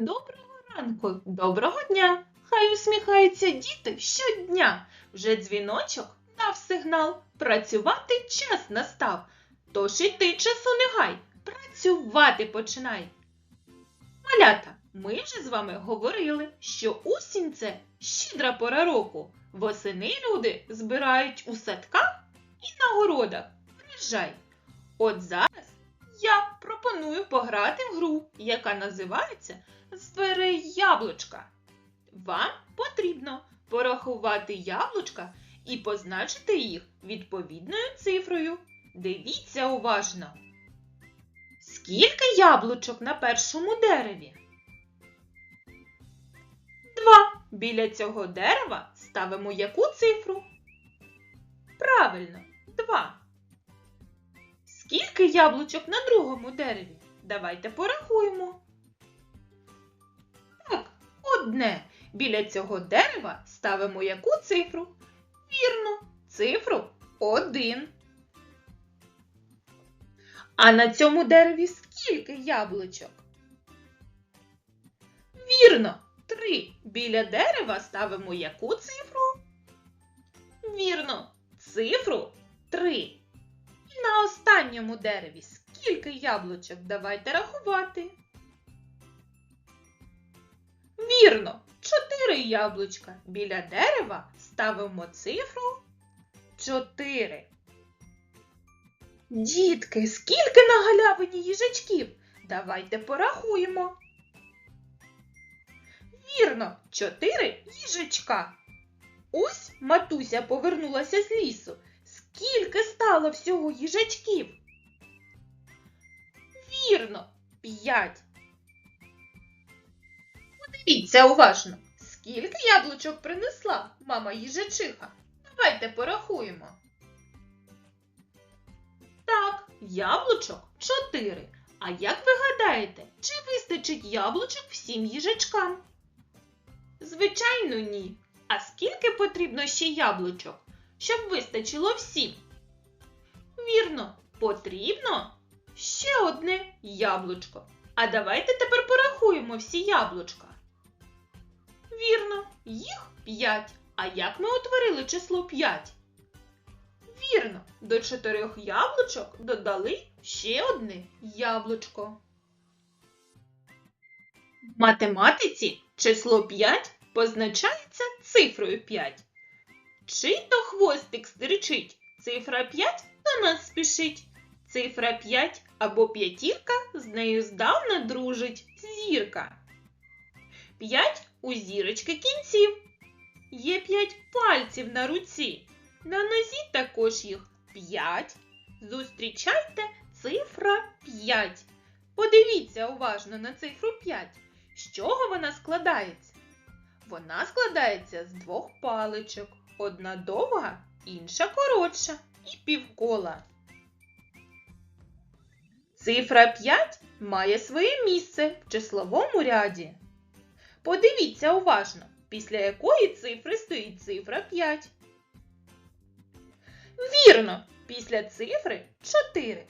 Доброго ранку, доброго дня! Хай усміхаються діти щодня. Вже дзвіночок дав сигнал. Працювати час настав. Тож і ти часу не гай, працювати починай. Малята, ми вже з вами говорили, що осінь це щедра пора року. Восени люди збирають у садках і на городах. Приїжджай. От зараз я пропоную пограти в гру, яка називається з дверей яблучка. Вам потрібно порахувати яблучка і позначити їх відповідною цифрою. Дивіться уважно. Скільки яблучок на першому дереві? Два. Біля цього дерева ставимо яку цифру? Правильно, два. Скільки яблучок на другому дереві? Давайте порахуємо. Одне. Біля цього дерева ставимо яку цифру? Вірно, цифру один. А на цьому дереві скільки яблучок? Вірно, три. Біля дерева ставимо яку цифру? Вірно, цифру три. І на останньому дереві скільки яблучок? Давайте рахувати. Вірно, чотири яблучка. Біля дерева ставимо цифру чотири. Дітки, скільки на галявині їжачків? Давайте порахуємо. Вірно, чотири їжачка. Ось матуся повернулася з лісу. Скільки стало всього їжачків? Вірно, п'ять. Подивіться уважно, скільки яблучок принесла мама їжачиха. Давайте порахуємо. Так, яблучок чотири. А як ви гадаєте, чи вистачить яблучок всім їжачкам? Звичайно, ні. А скільки потрібно ще яблучок, щоб вистачило всім? Вірно, потрібно ще одне яблучко. А давайте тепер порахуємо всі яблучка. Вірно, їх 5. А як ми утворили число 5? Вірно, до чотирьох яблучок додали ще одне яблучко. В математиці число 5 позначається цифрою 5. Чий то хвостик стерчить, цифра 5 до нас спішить. Цифра 5 або п'ятірка з нею здавна дружить зірка. 5 у зірочки кінців. Є 5 пальців на руці. На нозі також їх 5. Зустрічайте цифра 5. Подивіться уважно на цифру 5. З чого вона складається? Вона складається з двох паличок. Одна довга, інша коротша і півкола. Цифра 5 має своє місце в числовому ряді. Подивіться уважно, після якої цифри стоїть цифра 5. Вірно, після цифри 4.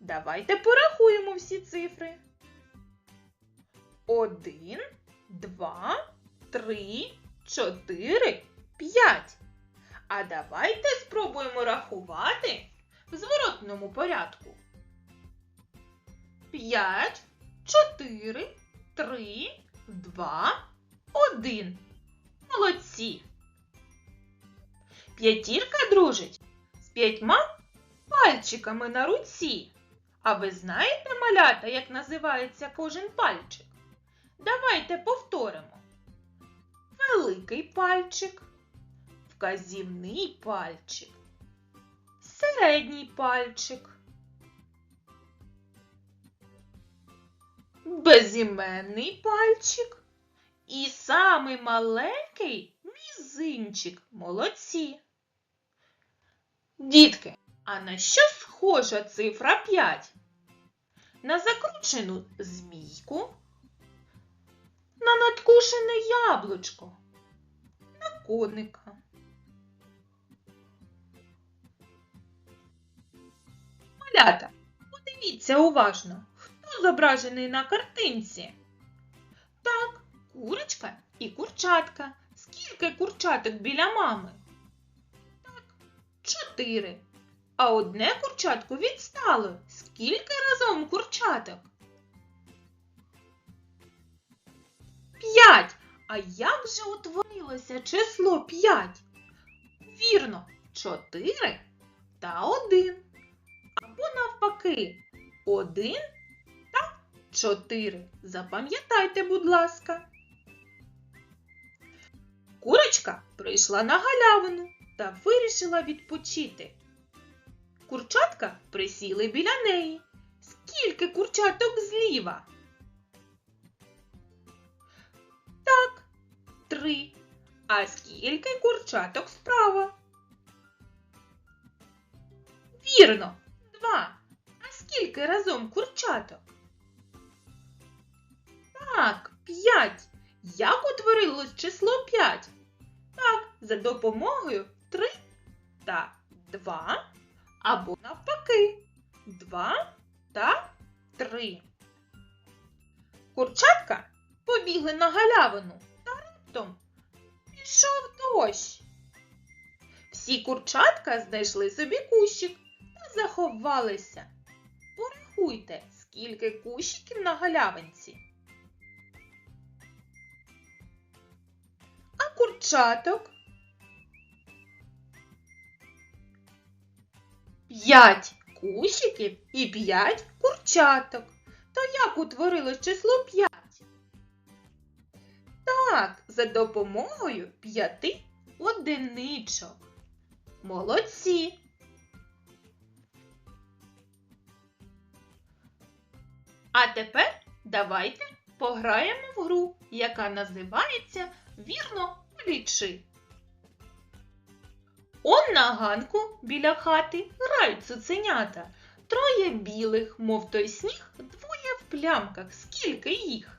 Давайте порахуємо всі цифри. 1, 2, 3, 4, 5. А давайте спробуємо рахувати в зворотному порядку. 5, 4, 3, 2, 1. Молодці. П'ятірка дружить з п'ятьма пальчиками на руці. А ви знаєте, малята, як називається кожен пальчик? Давайте повторимо. Великий пальчик, вказівний пальчик, середній пальчик, безіменний пальчик і самий маленький мізинчик. Молодці. Дітки, а на що схожа цифра 5? На закручену змійку, на надкушене яблучко, на коника. Малята, подивіться уважно, зображений на картинці. Так, Курочка і курчатка. Скільки курчаток біля мами? Так, чотири. А одне курчатко відстало. Скільки разом курчаток? П'ять. А як же утворилося число п'ять? Вірно, чотири та один. Або навпаки, один чотири. Запам'ятайте, будь ласка. Курочка прийшла на галявину та вирішила відпочити. Курчатка присіли біля неї. Скільки курчаток зліва? Так, три. А скільки курчаток справа? Вірно, два. А скільки разом курчаток? Так, п'ять. Як утворилось число п'ять? Так, за допомогою три та два або навпаки два та три. Курчатка побігли на галявину та раптом пішов дощ. Всі курчатка знайшли собі кущик та заховалися. Порахуйте, скільки кущиків на галявинці. Курчаток? П'ять кущиків і п'ять курчаток. То як утворилось число п'ять? Так, за допомогою п'яти одиничок. Молодці. А тепер давайте пограємо в гру, яка називається Вірно полічи. Он на ганку біля хати грають цуценята. Троє білих, мов той сніг, двоє в плямках. Скільки їх?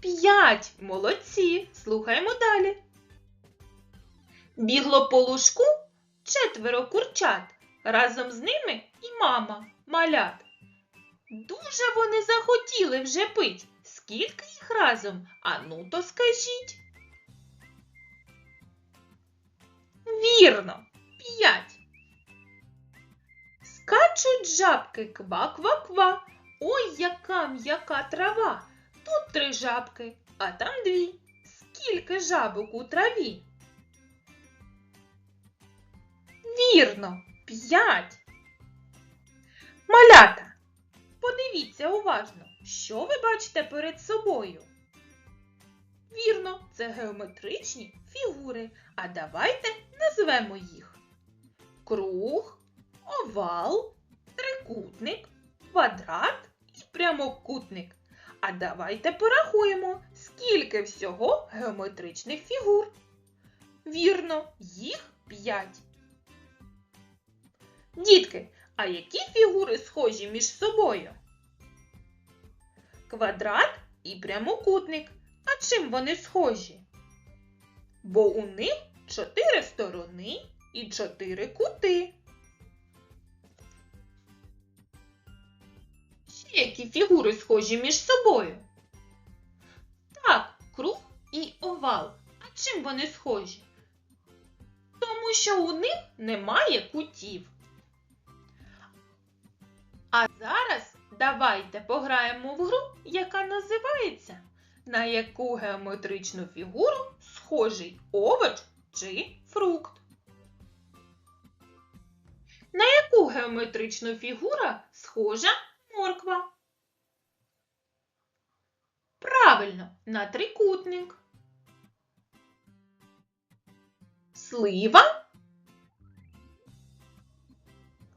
П'ять. Молодці. Слухаємо далі. Бігло по лужку четверо курчат. Разом з ними і мама, малят. Дуже вони захотіли вже пить. Скільки їх разом? Ану то скажіть. Вірно, п'ять. Скачуть жабки ква-ква-ква. Ой, яка м'яка трава. Тут три жабки, а там дві. Скільки жабок у траві? Вірно, п'ять. Малята, подивіться уважно, що ви бачите перед собою. Вірно, це геометричні фігури. А давайте назвемо їх. Круг, овал, трикутник, квадрат і прямокутник. А давайте порахуємо, скільки всього геометричних фігур. Вірно, їх п'ять. Дітки, а які фігури схожі між собою? Квадрат і прямокутник. А чим вони схожі? Бо у них чотири сторони і чотири кути. Ще які фігури схожі між собою? Так, круг і овал. А чим вони схожі? Тому що у них немає кутів. А зараз давайте пограємо в гру, яка називається На яку геометричну фігуру схожий овоч чи фрукт. На яку геометричну фігуру схожа морква? Правильно, на трикутник. Слива.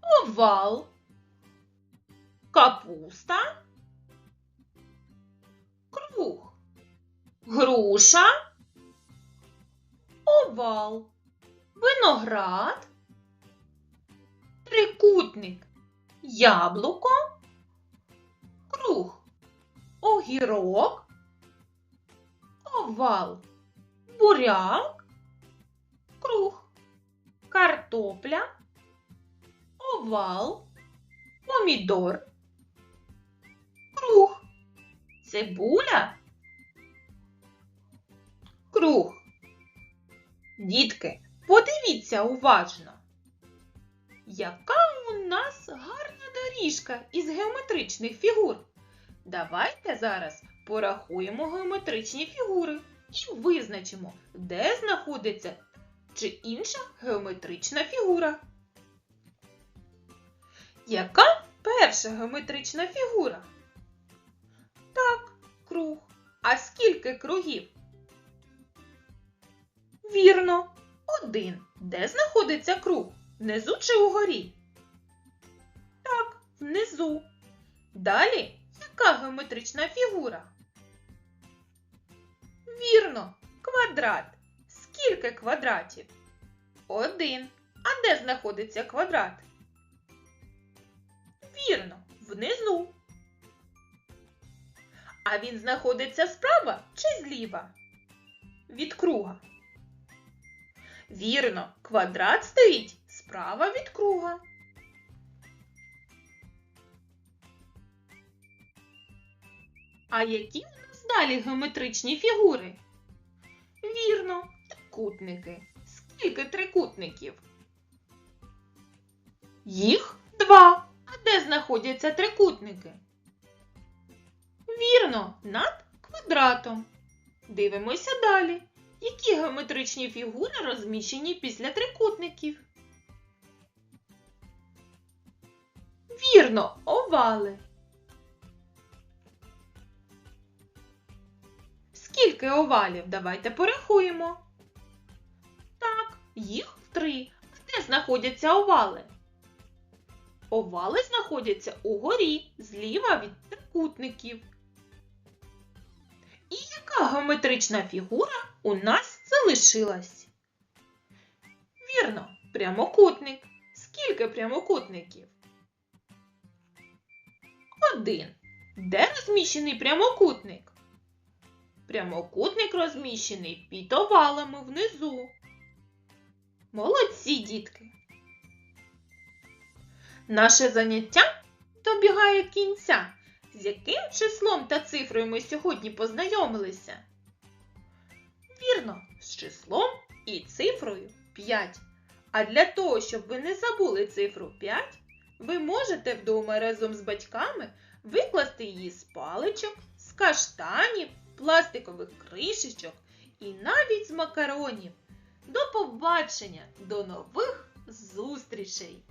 Овал. Капуста. Круг. Груша. Овал. Виноград. Трикутник. Яблуко. Круг. Огірок. Овал. Буряк. Круг. Картопля. Овал. Помідор. Круг. Цибуля? Круг. Дітки, подивіться уважно. Яка у нас гарна доріжка із геометричних фігур. Давайте зараз порахуємо геометричні фігури і визначимо, де знаходиться чи інша геометрична фігура. Яка перша геометрична фігура? А скільки кругів? Вірно, один. Де знаходиться круг? Внизу чи угорі? Так, внизу. Далі, яка геометрична фігура? Вірно, квадрат. Скільки квадратів? Один. А де знаходиться квадрат? Вірно, внизу. А він знаходиться справа чи зліва? Від круга. Вірно, квадрат стоїть справа від круга. А які у нас далі геометричні фігури? Вірно, трикутники. Скільки трикутників? Їх два. А де знаходяться трикутники? Вірно, над квадратом. Дивимося далі. Які геометричні фігури розміщені після трикутників? Вірно, овали. Скільки овалів? Давайте порахуємо. Так, їх три. Де знаходяться овали? Овали знаходяться угорі, зліва від трикутників. І яка геометрична фігура у нас залишилась? Вірно, прямокутник. Скільки прямокутників? Один. Де розміщений прямокутник? Прямокутник розміщений під овалами внизу. Молодці, дітки! Наше заняття добігає кінця. З яким числом та цифрою ми сьогодні познайомилися? Вірно, з числом і цифрою 5. А для того, щоб ви не забули цифру 5, ви можете вдома разом з батьками викласти її з паличок, з каштанів, пластикових кришечок і навіть з макаронів. До побачення, до нових зустрічей!